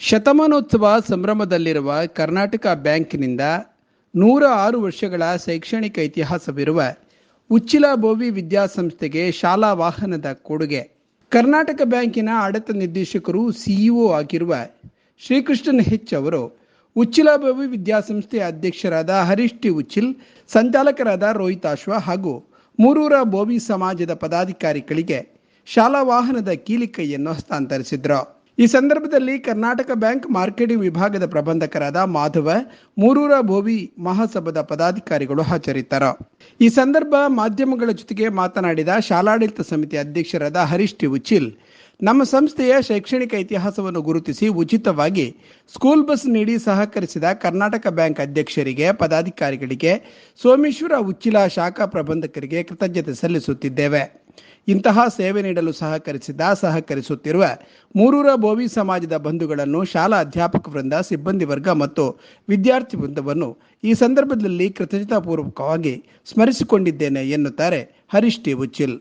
ಶತಮಾನೋತ್ಸವ ಸಂಭ್ರಮದಲ್ಲಿರುವ ಕರ್ನಾಟಕ ಬ್ಯಾಂಕಿನಿಂದ ನೂರ ಆರು ವರ್ಷಗಳ ಶೈಕ್ಷಣಿಕ ಇತಿಹಾಸವಿರುವ ಉಚ್ಚಿಲ ಬೋವಿ ವಿದ್ಯಾಸಂಸ್ಥೆಗೆ ಶಾಲಾ ವಾಹನದ ಕೊಡುಗೆ. ಕರ್ನಾಟಕ ಬ್ಯಾಂಕಿನ ಆಡಳಿತ ನಿರ್ದೇಶಕರು ಸಿಇಒ ಆಗಿರುವ ಶ್ರೀಕೃಷ್ಣನ್ ಹೆಚ್ ಅವರು ಉಚ್ಚಿಲ ಬೋವಿ ವಿದ್ಯಾಸಂಸ್ಥೆ ಅಧ್ಯಕ್ಷರಾದ ಹರೀಶ್ ಟಿ ಉಚ್ಚಿಲ್, ಸಂಚಾಲಕರಾದ ರೋಹಿತ್ ಅಶ್ವ ಹಾಗೂ ಮೂರೂರ ಬೋವಿ ಸಮಾಜದ ಪದಾಧಿಕಾರಿಗಳಿಗೆ ಶಾಲಾ ವಾಹನದ ಕೀಲಿಕೈಯನ್ನು ಹಸ್ತಾಂತರಿಸಿದ್ರು. ಈ ಸಂದರ್ಭದಲ್ಲಿ ಕರ್ನಾಟಕ ಬ್ಯಾಂಕ್ ಮಾರ್ಕೆಟಿಂಗ್ ವಿಭಾಗದ ಪ್ರಬಂಧಕರಾದ ಮಾಧವ, ಮೂರೂರ ಭೋವಿ ಮಹಾಸಭಾದ ಪದಾಧಿಕಾರಿಗಳು ಹಾಜರಿದ್ದರು. ಈ ಸಂದರ್ಭ ಮಾಧ್ಯಮಗಳ ಜೊತೆಗೆ ಮಾತನಾಡಿದ ಶಾಲಾಡಳಿತ ಸಮಿತಿ ಅಧ್ಯಕ್ಷರಾದ ಹರೀಶ್ ಟಿ. ಉಚ್ಚಿಲ್ ನಮ್ಮ ಸಂಸ್ಥೆಯ ಶೈಕ್ಷಣಿಕ ಇತಿಹಾಸವನ್ನು ಗುರುತಿಸಿ ಉಚಿತವಾಗಿ ಸ್ಕೂಲ್ ಬಸ್ ನೀಡಿ ಸಹಕರಿಸಿದ ಕರ್ನಾಟಕ ಬ್ಯಾಂಕ್ ಅಧ್ಯಕ್ಷರಿಗೆ, ಪದಾಧಿಕಾರಿಗಳಿಗೆ, ಸೋಮೇಶ್ವರ ಉಚ್ಚಿಲ ಶಾಖಾ ಪ್ರಬಂಧಕರಿಗೆ ಕೃತಜ್ಞತೆ ಸಲ್ಲಿಸುತ್ತಿದ್ದೇವೆ. ಇಂತಹ ಸೇವೆ ನೀಡಲು ಸಹಕರಿಸಿದ, ಸಹಕರಿಸುತ್ತಿರುವ ಮೂರೂರ ಬೋವಿ ಸಮಾಜದ ಬಂಧುಗಳನ್ನು ಶಾಲಾ ಅಧ್ಯಾಪಕ ವೃಂದ, ಸಿಬ್ಬಂದಿ ವರ್ಗ ಮತ್ತು ವಿದ್ಯಾರ್ಥಿ ವೃಂದವನ್ನು ಈ ಸಂದರ್ಭದಲ್ಲಿ ಕೃತಜ್ಞತಾಪೂರ್ವಕವಾಗಿ ಸ್ಮರಿಸಿಕೊಂಡಿದ್ದೇನೆ ಎನ್ನುತ್ತಾರೆ ಹರೀಶ್ ಟಿ. ಉಚ್ಚಿಲ್.